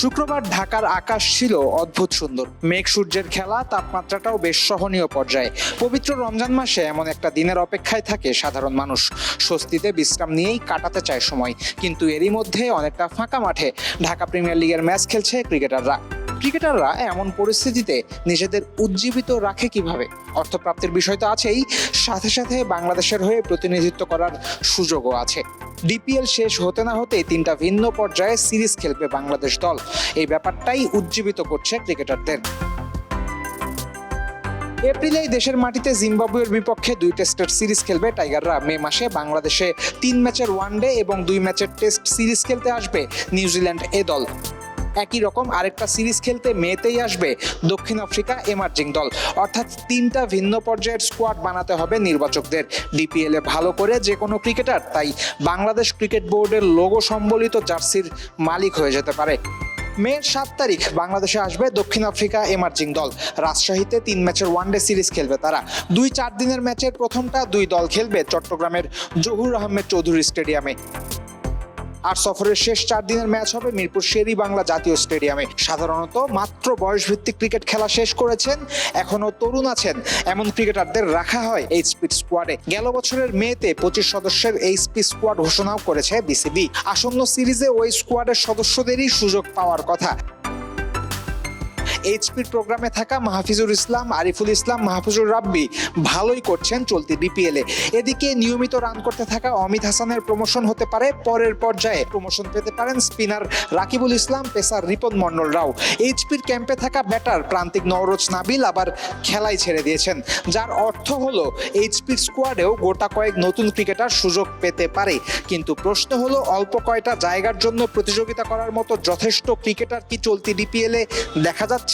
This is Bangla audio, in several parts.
শুক্রবার ঢাকার আকাশ ছিল অদ্ভুত সুন্দর। মেঘ সূর্যের খেলা, তাপমাত্রাটাও বেশ সহনীয় পর্যায়ে। পবিত্র রমজান মাসে এমন একটা দিনের অপেক্ষায় থাকে সাধারণ মানুষ। স্বস্তিতে বিশ্রাম নিয়েই কাটাতে চায় সময়, কিন্তু এরই মধ্যে অনেকটা ফাঁকা মাঠে ঢাকা প্রিমিয়ার লিগের ম্যাচ খেলছে ক্রিকেটাররা। ক্রিকেটাররা এমন পরিস্থিতিতে নিজেদের উজ্জীবিত রাখে কীভাবে? অর্থপ্রাপ্তির বিষয় তো আছেই, সাথে সাথে বাংলাদেশের হয়ে প্রতিনিধিত্ব করার সুযোগও আছে। ডিপিএল শেষ হতে না হতেই তিনটা ভিন্ন পর্যায়ে সিরিজ খেলবে বাংলাদেশ দল। এই ব্যাপারটাই উজ্জীবিত করছে ক্রিকেটারদের। এপ্রিলেই দেশের মাটিতে জিম্বাবুয়ের বিপক্ষে দুই টেস্টের সিরিজ খেলবে টাইগাররা। মে মাসে বাংলাদেশে তিন ম্যাচের ওয়ানডে এবং দুই ম্যাচের টেস্ট সিরিজ খেলতে আসবে নিউজিল্যান্ড এ দল। একই রকম আরেকটা সিরিজ খেলতে মেতেই আসবে দক্ষিণ আফ্রিকা এমার্জিং দল। অর্থাৎ তিনটা ভিন্ন পর্যায়ের স্কোয়াড বানাতে হবে নির্বাচকদের। ডিপিএল ভালো করে যে কোনো ক্রিকেটার, তাই বাংলাদেশ ক্রিকেট বোর্ডের লোগো সম্বলিত জার্সির মালিক হয়ে যেতে পারে। মে সাত তারিখ বাংলাদেশে আসবে দক্ষিণ আফ্রিকা এমার্জিং দল। রাজশাহীতে তিন ম্যাচের ওয়ানডে সিরিজ খেলবে তারা। দুই চার দিনের ম্যাচের প্রথমটা দুই দল খেলবে চট্টগ্রামের জহুর আহমেদ চৌধুরী স্টেডিয়ামে। আর সফরের শেষ চার দিনের ম্যাচ হবে মিরপুর শেরি বাংলা জাতীয় স্টেডিয়ামে। সাধারণত মাত্র বয়সভিত্তিক ক্রিকেট খেলা শেষ করেছেন এখনও তরুণ আছেন। এমন ক্রিকেটারদের রাখা হয় এই স্পিড স্কোয়াডে। গেল বছরের মেতে পঁচিশ সদস্যের এই স্পিড স্কোয়াড ঘোষণাও করেছে বিসিবি। আসন্ন সিরিজে ওই স্কোয়াডের সদস্যদেরই সুযোগ পাওয়ার কথা। এইচপির প্রোগ্রামে থাকা মাহফিজুর ইসলাম, আরিফুল ইসলাম, মাহফুজুর রাব্বি ভালোই করছেন চলতি বিপিএল এদিকে নিয়মিত রান করতে থাকা অমিত হাসানের প্রমোশন হতে পারে পরের পর্যায়ে। প্রমোশন পেতে পারেন স্পিনার রাকিবুল ইসলাম, পেসার রিপন মন্ডল রাও। এইচপির ক্যাম্পে থাকা ব্যাটার প্রান্তিক নওরোজ নাবিল আবার খেলাই ছেড়ে দিয়েছেন। যার অর্থ হলো এইচপির স্কোয়াডেও গোটা কয়েক নতুন ক্রিকেটার সুযোগ পেতে পারে। কিন্তু প্রশ্ন হলো, অল্প কয়টা জায়গার জন্য প্রতিযোগিতা করার মতো যথেষ্ট ক্রিকেটার কি চলতি ডিপিএলে দেখা যাচ্ছে?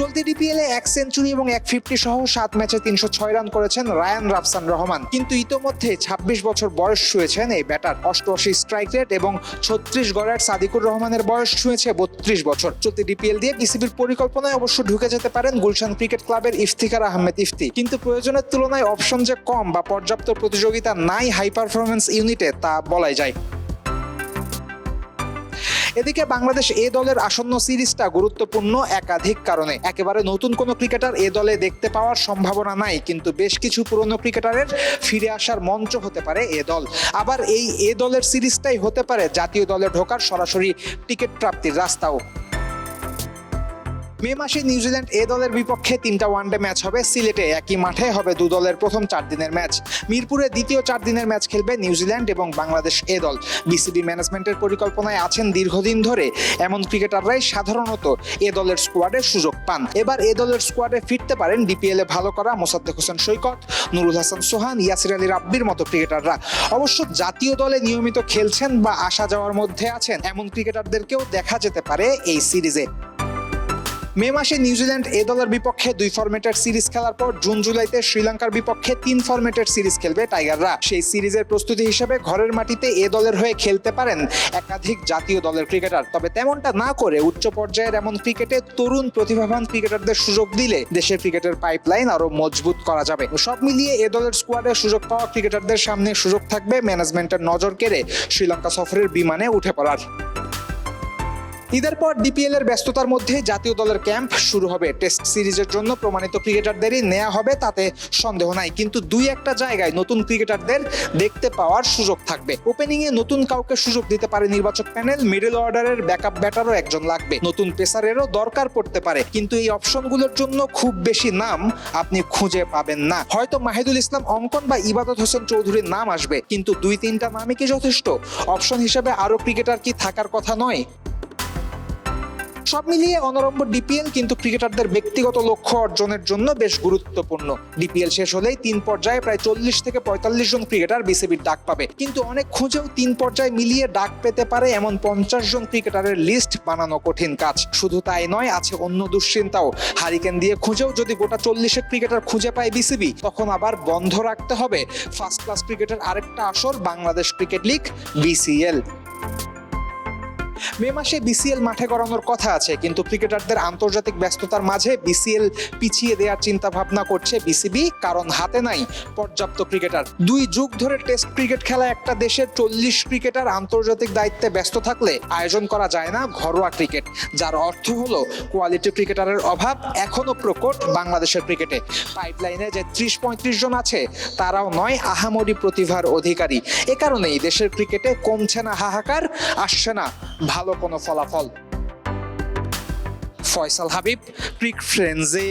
চলতি ডিপিএল এক সেঞ্চুরি এবং এক ফিফটি সহ সাত ম্যাচে তিনশো ছয় রান করেছেন রায়ান রাফসান রহমান। কিন্তু ইতোমধ্যে ছাব্বিশ বছর বয়স ছুঁয়েছেন এই ব্যাটার অষ্টআশি স্ট্রাইক রেট এবং ছত্রিশ গড়ের সাদিকুর রহমানের বয়স ছুঁয়েছে বত্রিশ বছর। চলতি ডিপিএল দিয়ে বিসিবির পরিকল্পনায় অবশ্য ঢুকে যেতে পারেন গুলশান ক্রিকেট ক্লাবের ইফতিকার আহমেদ ইফতি। কিন্তু প্রয়োজনের তুলনায় অপশন যে কম বা পর্যাপ্ত প্রতিযোগিতা নাই হাই পারফরমেন্স ইউনিটে তা বলাই যায়। এদিকে বাংলাদেশ এ দলের আসন্ন সিরিজটা গুরুত্বপূর্ণ একাধিক কারণে। একেবারে নতুন কোনো ক্রিকেটার এ দলে দেখতে পাওয়ার সম্ভাবনা নাই, কিন্তু বেশ কিছু পুরনো ক্রিকেটারের ফিরে আসার মঞ্চ হতে পারে এ দল। আবার এই এ দলের সিরিজটাই হতে পারে জাতীয় দলে ঢোকার সরাসরি টিকিট প্রাপ্তির রাস্তাও। মে মাসে নিউজিল্যান্ড এ দলের বিপক্ষে তিনটা ওয়ানডে ম্যাচ হবে, সিলেটে একই মাঠে হবে দু দলের প্রথম চার দিনের ম্যাচ। মিরপুরে দ্বিতীয় চার দিনের ম্যাচ খেলবে নিউজিল্যান্ড এবং বাংলাদেশ এ দল। বিসিবি ম্যানেজমেন্টের পরিকল্পনায় আছেন দীর্ঘদিন ধরে, এমন ক্রিকেটাররাই সাধারণত এ দলের স্কোয়াডে সুযোগ পান। এবার এ দলের স্কোয়াডে ফিরতে পারেন ডিপিএল এ ভালো করা মোসাদ্দেক হোসেন সৈকত, নুরুল হাসান সোহান, ইয়াসির আলী রাব্বির মতো ক্রিকেটাররা। অবশ্য জাতীয় দলে নিয়মিত খেলছেন বা আসা যাওয়ার মধ্যে আছেন, এমন ক্রিকেটারদেরকেও দেখা যেতে পারে এই সিরিজে। মে মাসে নিউজিল্যান্ড এ দলের বিপক্ষে দুই ফরম্যাটের সিরিজ খেলার পর জুন জুলাইতে শ্রীলঙ্কার বিপক্ষে তিন ফরম্যাটের সিরিজ খেলবে টাইগাররা। সেই সিরিজের প্রস্তুতি হিসেবে ঘরের মাটিতে এ দলের হয়ে খেলতে পারেন একাধিক জাতীয় দলের ক্রিকেটার। তবে তেমনটা না করে উচ্চ পর্যায়ের এমন ক্রিকেটে তরুণ প্রতিভাবান ক্রিকেটারদের সুযোগ দিলে দেশের ক্রিকেটের পাইপলাইন আরও মজবুত করা যাবে। সব মিলিয়ে এ দলের স্কোয়াডে সুযোগ পাওয়া ক্রিকেটারদের সামনে সুযোগ থাকবে ম্যানেজমেন্টের নজর কেড়ে শ্রীলঙ্কা সফরের বিমানে উঠে পড়ার। ঈদের পর ডিপিএল এর ব্যস্ততার মধ্যে জাতীয় দলের ক্যাম্প শুরু হবে। টেস্ট সিরিজের জন্য প্রমাণিত ক্রিকেটারদেরই নেওয়া হবে, তাতে সন্দেহ নাই। কিন্তু দুই একটা জায়গায় নতুন ক্রিকেটারদের দেখতে পাওয়ার সুযোগ থাকবে। ওপেনিং এ নতুন কাউকে সুযোগ দিতে পারে নির্বাচক প্যানেল মিডল অর্ডারের ব্যাকআপ ব্যাটারও একজন লাগবে। নতুন পেসারেরও দরকার পড়তে পারে। কিন্তু এই অপশনগুলোর জন্য খুব বেশি নাম আপনি খুঁজে পাবেন না। হয়তো মাহিদুল ইসলাম, অঙ্কন বা ইবাদত হোসেন চৌধুরীর নাম আসবে। কিন্তু দুই তিনটা নামই কি যথেষ্ট? অপশন হিসেবে আরও ক্রিকেটার কি থাকার কথা নয়? সব মিলিয়ে অনরম্ব ডিপিএল কিন্তু ক্রিকেটারদের ব্যক্তিগত লক্ষ্য অর্জনের জন্য বেশ গুরুত্বপূর্ণ। ডিপিএল শেষ হলেই তিন পর্যায়ে প্রায় চল্লিশ থেকে পঁয়তাল্লিশ জন ক্রিকেটার বিসিবির ডাক পাবে। কিন্তু অনেক খুঁজেও তিন পর্যায়ে মিলিয়ে ডাক পেতে পারে এমন পঞ্চাশ জন ক্রিকেটারের লিস্ট বানানো কঠিন কাজ। শুধু তাই নয়, আছে অন্য দুশ্চিন্তাও। হারিকেন দিয়ে খুঁজেও যদি গোটা চল্লিশের ক্রিকেটার খুঁজে পায় বিসিবি তখন আবার বন্ধ রাখতে হবে। ফার্স্ট ক্লাস ক্রিকেটের আরেকটা আসর Bangladesh cricket league BCL May মাসে বিসিএল মাঠে গড়ানোর কথা আছে, কিন্তু ক্রিকেটারদের আন্তর্জাতিক ব্যস্ততার মাঝে বিসিএল পিছিয়ে দেওয়ার চিন্তা ভাবনা করছে বিসিবি, কারণ হাতে নাই পর্যাপ্ত ক্রিকেটার। দুই যুগ ধরে টেস্ট ক্রিকেট খেলা একটা দেশের চল্লিশ ক্রিকেটার আন্তর্জাতিক দায়িত্বে ব্যস্ত থাকলে আয়োজন করা যায় না ঘরোয়া ক্রিকেট, যার অর্থ হলো কোয়ালিটি ক্রিকেটারের অভাব এখনও প্রকট বাংলাদেশের ক্রিকেটে। পাইপলাইনে যে ত্রিশ পঁয়ত্রিশ জন আছে, তারাও নয় আহামরি প্রতিভার অধিকারী। এ কারণেই দেশের ক্রিকেটে কমছে না হাহাকার, আসছে না ভালো কোনো ফলাফল। ফয়সাল হাবিব ক্রিক ফ্রেন্ডসে